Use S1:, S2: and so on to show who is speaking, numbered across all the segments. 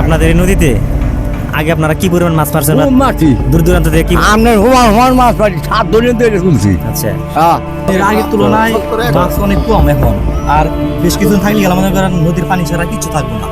S1: আপনাদের এই নদীতে আগে আপনারা কি পরিমাণ মাছ মারছেন?
S2: খুব মাছি
S1: দূর দূরান্ত থেকে কি
S2: আপনার হুমান হুমান মাছ পাচ্ছি সাত দিন ধরে তুলছি।
S1: আচ্ছা।
S2: হ্যাঁ।
S3: এর আগের তুলনায় মাছ অনেক কম এখন। আর বেশ কিছুদিন থাকলে গেলে মনে করেন নদীর পানি ছাড়া কিছু থাকবে না।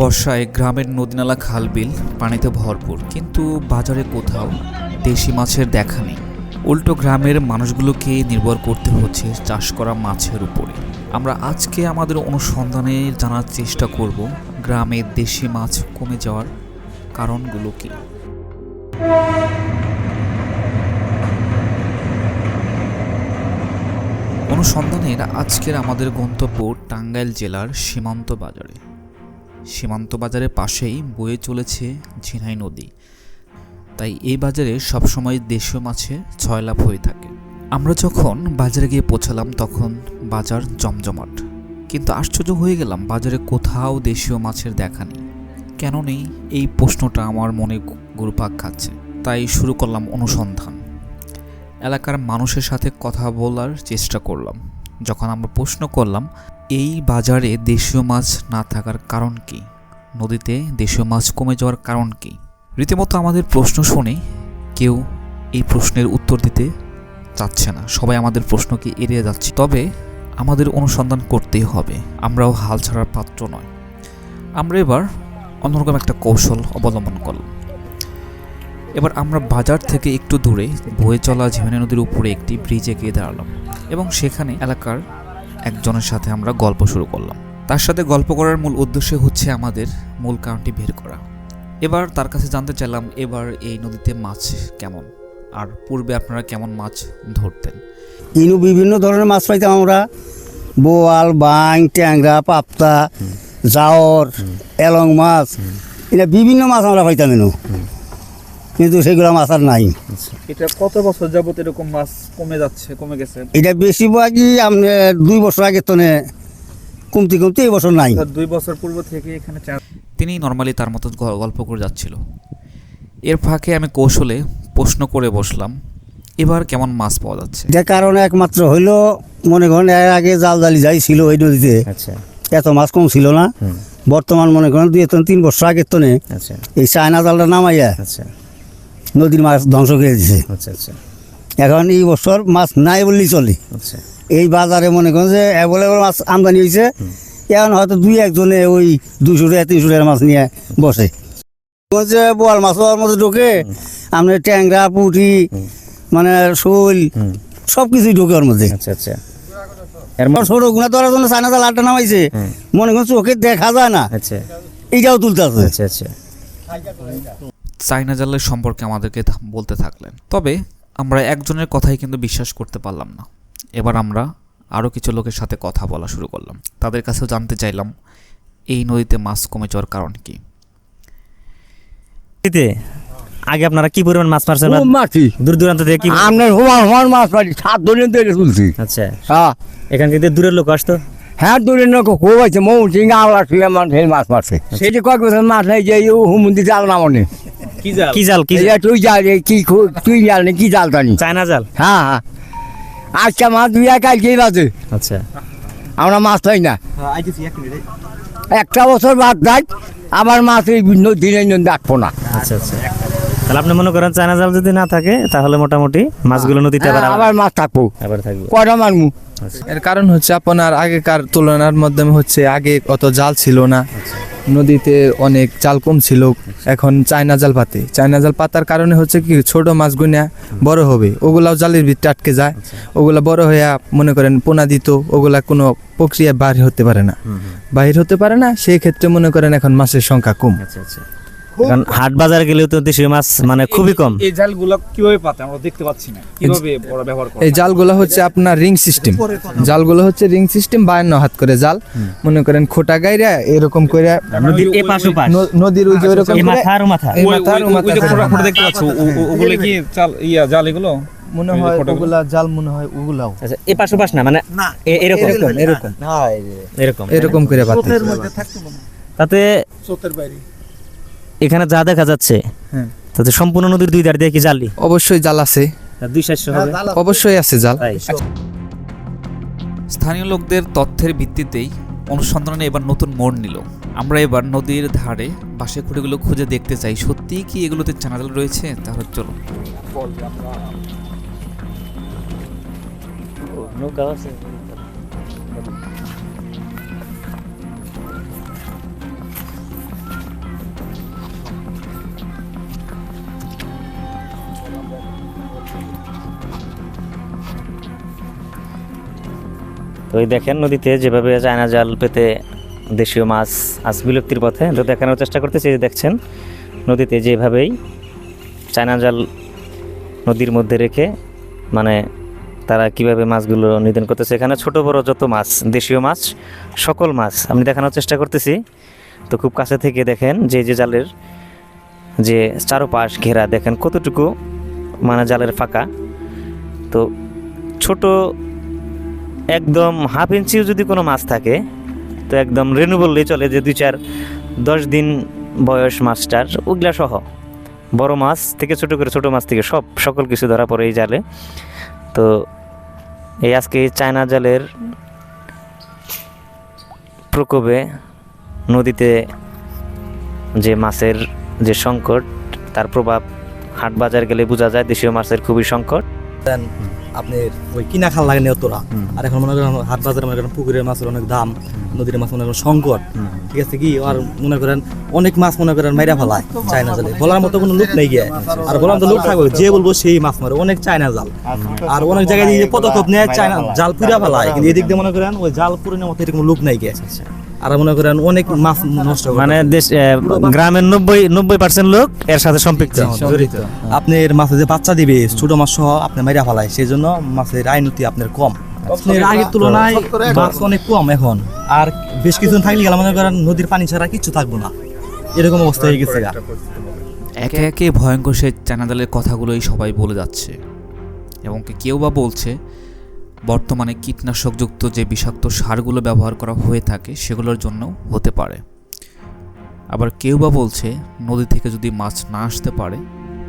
S4: বর্ষায় গ্রামের নদীনালা খালবিল পানিতে ভরপুর। কিন্তু বাজারে কোথাও দেশি মাছের দেখা নেই। উল্টো গ্রামের মানুষগুলোকে নির্ভর করতে হচ্ছে চাষ করা মাছের উপরে। আমরা আজকে আমাদের অনুসন্ধানে জানার চেষ্টা করব গ্রামে দেশি মাছ কমে যাওয়ার কারণগুলো কী। অনুসন্ধানের আজকের আমাদের গন্তব্য টাঙ্গাইল জেলার সীমান্ত বাজারে। সীমান্ত বাজারের পাশেই বয়ে চলেছে ঝিনাই নদী। তাই এই বাজারে সবসময় দেশীয় মাছে ছয়লাভ হয়ে থাকে। আমরা যখন বাজারে গিয়ে পৌঁছালাম তখন বাজার জমজমাট। কিন্তু আশ্চর্য হয়ে গেলাম বাজারে কোথাও দেশীয় মাছের দেখা নেই। কেন নেই? এই প্রশ্নটা আমার মনে গুরুপাক খাচ্ছে। তাই শুরু করলাম অনুসন্ধান। এলাকার মানুষের সাথে কথা বলার চেষ্টা করলাম। যখন আমরা প্রশ্ন করলাম, এই বাজারে দেশীয় মাছ না থাকার কারণ কি? নদীতে দেশীয় মাছ কমে যাওয়ার কারণ কি? রীতিমতো আমাদের প্রশ্ন শুনে কেউ এই প্রশ্নের উত্তর দিতে চাচ্ছে না। সবাই আমাদের প্রশ্নকে এড়িয়ে যাচ্ছে। তবে আমাদের অনুসন্ধান করতেই হবে। আমরাও হাল ছাড়ার পাত্র নয়। আমরা এবার অন্যরকম একটা কৌশল অবলম্বন করলাম। এবার আমরা বাজার থেকে একটু দূরে বয়ে চলা ঝিমানি নদীর উপরে একটি ব্রিজে গিয়ে দাঁড়ালাম এবং সেখানে এলাকার একজনের সাথে আমরা গল্প শুরু করলাম। তার সাথে গল্প করার মূল উদ্দেশ্য হচ্ছে আমাদের মূল কারণটি বের করা। এবার তার কাছে জানতে চাইলাম এবার এই নদীতে মাছ কেমন? আর পূর্বে আপনারা কেমন মাছ ধরতেন?
S2: ইনু বিভিন্ন ধরনের মাছ পাইতাম আমরা। বোয়াল বাং ট্যাংরা পাপ্তা জাওর এলং মাছ এটা বিভিন্ন মাছ আমরা পাইতাম এনু কিন্তু সেগুলো মাছ আর নাই।
S5: এটা কত বছর যাবত এরকম মাছ কমে যাচ্ছে কমে গেছে?
S2: এটা বেশিরভাগই আমরা দুই বছর আগে তো কমতি কমতি এই বছর নাই।
S5: দুই বছর পূর্ব থেকে এখানে
S4: তিনি নর্মালি তার মতো গ- গল্প করে যাচ্ছিল। এর ফাঁকে আমি কৌশলে প্রশ্ন করে বসলাম এবার কেমন মাছ পাওয়া যাচ্ছে?
S2: যে কারণে একমাত্র হইল মনে করেন এর আগে জাল জালি যাই ছিল ওই নদীতে।
S1: আচ্ছা।
S2: এত মাছ কম ছিল না। বর্তমান মনে করেন দুই তিন তিন বছর আগের তো
S1: আচ্ছা।
S2: এই চায়না জালটা নামাইয়া
S1: আচ্ছা।
S2: নদীর মাছ ধ্বংস করে দিছে।
S1: আচ্ছা আচ্ছা।
S2: এখন এই বছর মাছ নাই বললেই চলে।
S1: আচ্ছা।
S2: এই বাজারে মনে করেন যে অ্যাভেলেবল মাছ আমদানি হয়েছে এখন হয়তো দুই একজনে ওই দুশো টাকা তিনশো টাকার মাছ নিয়ে বসে। হচ্ছে বোয়াল মাছ ওর মধ্যে ঢোকে আপনার ট্যাংরা পুঁটি মানে শোল সব কিছুই ঢোকে ওর মধ্যে।
S1: আচ্ছা আচ্ছা।
S2: ছোট গুণা ধরার জন্য চায়না জাল আটটা নামাইছে। মনে করেন চোখে দেখা যায় না।
S1: আচ্ছা।
S2: এইটাও তুলতে আছে।
S1: আচ্ছা আচ্ছা।
S4: চাইনা জালের সম্পর্কে আমাদেরকে বলতে থাকলেন। তবে আমরা একজনের কথাই কিন্তু বিশ্বাস করতে পারলাম না। এবার আমরা আরও কিছু লোকের সাথে কথা বলা শুরু করলাম। তাদের কাছেও জানতে চাইলাম এই নদীতে মাছ কমে যাওয়ার কারণ কি?
S1: আগে আপনারা কি পরিমাণ মাছ মারছেন? দূর দূরান্ত থেকে কি
S2: আপনার হুমান হুমান মাছ পাচ্ছি সাত ধরে ধরে তুলছি।
S1: আচ্ছা।
S2: হ্যাঁ।
S1: এখান থেকে দূরের লোক আসতো?
S2: হ্যাঁ দূরে নৌকো খুব আছে মৌ চিংড়া শুয়ে মানুষের মাছ মারছে। সেটি কয়েক বছর মাছ নাই যে হুমুন্দি জাল নামনে
S5: কি জাল?
S1: কি জাল কি
S2: তুই জাল কি তুই জাল নি কি জাল জানি
S1: চায়না জাল?
S2: হ্যাঁ হ্যাঁ। আজকে মাছ দুই কালকেই বাজে
S1: আচ্ছা।
S2: আমরা মাছ পাই না।
S3: হ্যাঁ, আইতেছি এক মিনিট
S2: একটা বছর বাদ যাই আবার মাছ এই দিনে ডাকবো না।
S1: আচ্ছা আচ্ছা। তাহলে আপনি মনে করেন চায়না জাল যদি না থাকে তাহলে মোটামুটি মাছগুলো নদীতে আবার
S2: হ্যাঁ, আবার মাছ থাকব।
S1: আবার থাকবে।
S2: কয়টা মারমু?
S6: এর কারণ হচ্ছে আপনার আগেকার তুলনার মাধ্যমে হচ্ছে আগে অত জাল ছিল না। নদীতে অনেক জাল কম ছিল। এখন চায়না জাল পাতে চায়না জাল পাতার কারণে হচ্ছে কি ছোট মাছ গুনা বড় হবে। ওগুলাও জালের ভিতরে আটকে যায়। ওগুলা বড় হয়ে মনে করেন পোনা দিত ওগুলা কোনো প্রক্রিয়া বাহির হতে পারে না। বাহির হতে পারে না সেই ক্ষেত্রে মনে করেন এখন মাছের সংখ্যা কম।
S1: আচ্ছা আচ্ছা। কারণ হাট বাজার গেলেও তো দেশীয় মাছ মানে খুবই কম।
S5: এই জালগুলো কীভাবে পাতে? আমরা দেখতে পাচ্ছি না। কীভাবে ওরা ব্যবহার করে
S6: এই জালগুলো হচ্ছে আপনার রিং সিস্টেম। জালগুলো হচ্ছে রিং সিস্টেম বায়ান্ন হাত করে জাল। মনে করেন খোটা গাইরা এরকম করে
S1: নদীর এ পাশ ও পাশ।
S6: নদীর ওই যে ওরকম
S1: এই
S6: করে
S1: মাথা আর মাথা।
S6: এই মাথা আর মাথা
S5: যে
S6: করে।
S5: ফোটা ফোটা দেখতে পাচ্ছ? ওগুলো কি চাল ইয়া জাল এগুলো?
S6: মনে হয়। ওগুলা জাল মনে হয় ওগুলাও।
S1: আচ্ছা এ পাশ ওপাশ না? মানে এরকম।
S6: এরকম। এরকম।
S1: এরকম।
S6: এরকম। করে পাতে
S1: তাতে এখানে যা দেখা যাচ্ছে
S6: হ্যাঁ।
S1: তাতে সম্পূর্ণ নদীর দুই ধার দিয়ে কি জালি?
S6: অবশ্যই জাল আছে।
S1: দুই সাতশো হবে?
S6: অবশ্যই আছে জাল।
S4: স্থানীয় লোকদের তথ্যের ভিত্তিতেই অনুসন্ধানে এবার নতুন মোড় নিল। আমরা এবার নদীর ধারে বাঁশের খুঁটিগুলো খুঁজে দেখতে চাই। সত্যিই কি এগুলোতে চ্যানেল রয়েছে? তাহলে চলো
S1: নৌকা আছে। তো এই দেখেন নদীতে যেভাবে চায়না জাল পেতে দেশীয় মাছ আজ বিলুপ্তির পথে, তো দেখানোর চেষ্টা করতেছি দেখছেন, নদীতে যেভাবেই চায়না জাল নদীর মধ্যে রেখে মানে তারা কীভাবে মাছগুলো নিধন করতেছে, এখানে ছোট বড় যত মাছ, দেশীয় মাছ, সকল মাছ আমি দেখানোর চেষ্টা করতেছি। তো খুব কাছে থেকে দেখেন যে যে জালের যে চারোপাশ ঘেরা, দেখেন কতটুকু মানে জালের ফাঁকা। তো ছোট একদম হাফ ইঞ্চিও যদি কোনো মাছ থাকে, তো একদম রেনু বললেই চলে যে দুই চার, দশ দিন বয়স মাছটার, ওগুলা সহ। বড় মাছ থেকে ছোট করে ছোট মাছ থেকে সব, সকল কিছু ধরা পড়ে এই জালে। তো এই আজকে চায়না জালের প্রকোপে নদীতে যে মাছের যে সংকট, তার প্রভাব হাট বাজার গেলে বোঝা যায়, দেশীয় মাছের খুবই সংকট।
S3: আপনার ওই কিনা খাল লাগে নেওয়া আর এখন মনে করেন হাট বাজারে মনে করেন পুকুরের মাছের অনেক দাম নদীর মাছ মনে করেন সংকট। ঠিক আছে কি? আর মনে করেন অনেক মাছ মনে করেন মাইরা ফেলায় চায়না জালে। বলার মতো কোনো লোক নেই গিয়ে। আর বলার মতো লোক থাকবে যে বলব সেই মাছ মারে। অনেক চায়না জাল। আর অনেক জায়গায় পদক্ষেপ নেয় চায়না জাল পুরা ফেলায়। কিন্তু এদিক দিয়ে মনে করেন ওই জাল পুরে নেওয়ার মতো এরকম লোক নাই গিয়ে। আর মনে করেন অনেক মাছ নষ্ট
S1: মানে দেশ আহ, গ্রামের নব্বই নব্বই পার্সেন্ট লোক এর সাথে সম্পৃক্ত। জড়িত।
S3: আপনার মাছে যে বাচ্চা দিবে ছোট মাছ সহ আপনি মাইরা ফেলায় সেই জন্য মাছের আইনতি আপনার কম। আপনার আগের তুলনায় মাছ অনেক কম এখন। আর বেশ কিছুদিন থাকলে গেলে মনে করেন নদীর পানি ছাড়া কিচ্ছু থাকব না। এরকম অবস্থা হয়ে গেছে।
S4: একে একে ভয়ঙ্কর সেই চ্যানেলের কথাগুলোই সবাই বলে যাচ্ছে। এবং কেউ বা বলছে বর্তমানে কীটনাশকযুক্ত যে বিষাক্ত সারগুলো ব্যবহার করা হয়ে থাকে সেগুলোর জন্য হতে পারে। আবার কেউ বা বলছে নদী থেকে যদি মাছ না আসতে পারে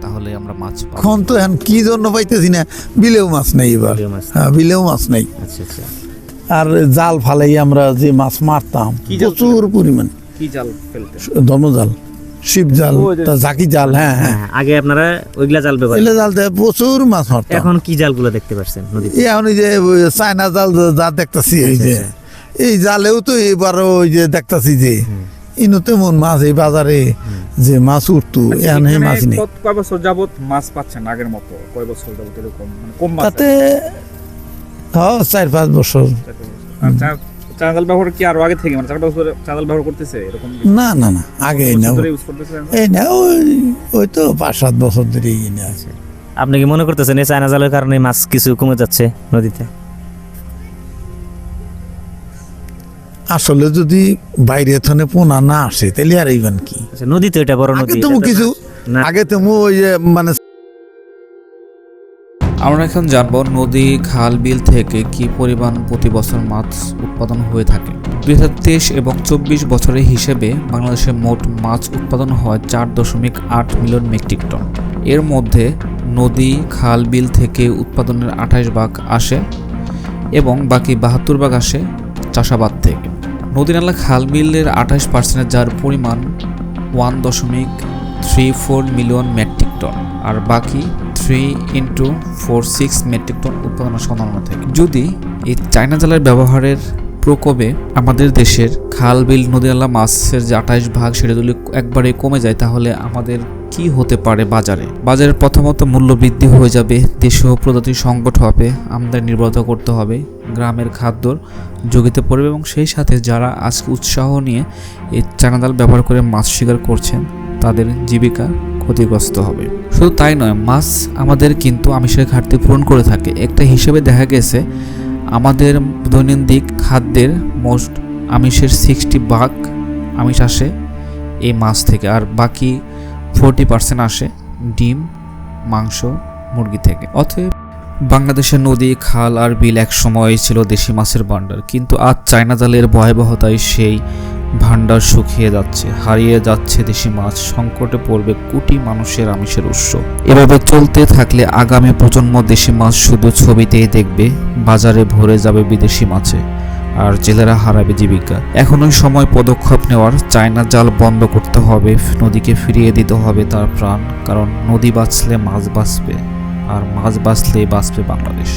S4: তাহলে আমরা মাছ
S7: এখন তো এখন কি জন্য পাইতেছি না? বিলেও মাছ নেই এবার।
S1: মাছ।
S7: হ্যাঁ বিলেও মাছ নেই।
S1: আচ্ছা আচ্ছা।
S7: আর জাল ফালাই আমরা যে মাছ মারতাম প্রচুর পরিমাণ।
S5: কি জাল ফেলতে
S7: ধর্মজাল। শিব জাল জাল হ্যাঁ হ্যাঁ।
S1: হ্যাঁ, আগে আপনারা ওইগুলা জাল ব্যবহার
S7: জাল দিয়ে প্রচুর মাছ মারতাম।
S1: এখন কি জালগুলো দেখতে পাচ্ছেন নদীতে?
S7: এখন ওই যে চায়না জাল যা দেখতাছি এই যে। এই জালেও তো এবার ওই যে দেখতাছি যে ইনো তেমন মাছ এই বাজারে যে মাছ উঠতো এখন মাছ নেই।
S5: কয় বছর যাবত মাছ পাচ্ছেন আগের মতো? কয় বছর যাবত এরকম? মানে কম মাছ
S7: তাতে হ্যাঁ চার পাঁচ বছর।
S5: ব্যবহার কি আরও আগে থেকে? মানে চার বছর চা ব্যবহার করতেছে এরকম
S7: না না না আগে না। এই না ওই ওই তো পাঁচ সাত বছর ধরে এই না। আছে
S1: আপনি কি মনে করতেছেন এই চায়না জালের কারণে মাছ কিছু কমে যাচ্ছে নদীতে?
S7: আসলে যদি বাইরে থনে পোনা না আসে তাহলে আর এইবেন কি?
S1: আচ্ছা, নদী তো এটা বড় নদী
S7: তো কিছু
S1: না।
S7: আগে তো ওই মানে
S4: আমরা এখন জানব নদী, খাল, বিল থেকে কি পরিমাণ প্রতি বছর মাছ উৎপাদন হয়ে থাকে। দুই হাজার তেইশ এবং চব্বিশ বছরের হিসেবে বাংলাদেশে মোট মাছ উৎপাদন হয় চার দশমিক আট মিলিয়ন মেট্রিক টন। এর মধ্যে নদী, খাল, বিল থেকে উৎপাদনের আঠাশ ভাগ আসে এবং বাকি বাহাত্তর ভাগ আসে চাষাবাদ থেকে। নদী, নালা, খাল, বিলের আঠাশ পার্সেন্টের যার পরিমাণ ওয়ান দশমিক three four million metric ton. আর বাকি three into four six metric ton উৎপাদনের সম্ভাবনা থেকে। যদি এই চায়না জালের ব্যবহারের প্রকোপে আমাদের দেশের খাল, বিল, নদী, নালা, মাছের যে আঠাশ ভাগ সেটা যদি একবারে কমে যায়, তাহলে আমাদের কি হতে পারে বাজারে? বাজারের প্রথমত মূল্য বৃদ্ধি হয়ে যাবে, দেশীয় প্রজাতির সংকট হবে, আমদানি নির্ভরতা করতে হবে, গ্রামের খাদ্যর যোগিতে পড়বে এবং সেই সাথে যারা আজকে উৎসাহ নিয়ে এই চানাদাল ব্যবহার করে মাছ শিকার করছেন, তাদের জীবিকা ক্ষতিগ্রস্ত হবে। শুধু তাই নয়, মাছ আমাদের কিন্তু আমিষের ঘাটতি পূরণ করে থাকে। একটা হিসেবে দেখা গেছে, আমাদের দৈনন্দিন খাদ্যের মোস্ট আমিষের সিক্সটি ভাগ আমিষ আসে এই মাছ থেকে, আর বাকি ফোরটি পার্সেন্ট আসে ডিম, মাংস, মুরগি থেকে। অতএব বাংলাদেশের নদী, খাল আর বিল এক সময় ছিল দেশি মাছের ভাণ্ডার, কিন্তু আজ চায়না জালের ভয়াবহতায় সেই ভাণ্ডার শুকিয়ে যাচ্ছে, হারিয়ে যাচ্ছে দেশি মাছ, সংকটে পড়বে কোটি মানুষের আমিষের উৎস। এভাবে চলতে থাকলে আগামী প্রজন্ম দেশি মাছ শুধু ছবিতেই দেখবে, বাজারে ভরে যাবে বিদেশি মাছে, আর জেলেরা হারাবে জীবিকা। এখনই সময় পদক্ষেপ নেওয়ার, চায়না জাল বন্ধ করতে হবে, নদীকে ফিরিয়ে দিতে হবে তার প্রাণ, কারণ নদী বাঁচলে মাছ বাঁচবে, আর মাছ বাঁচলে বাঁচবে বাংলাদেশ।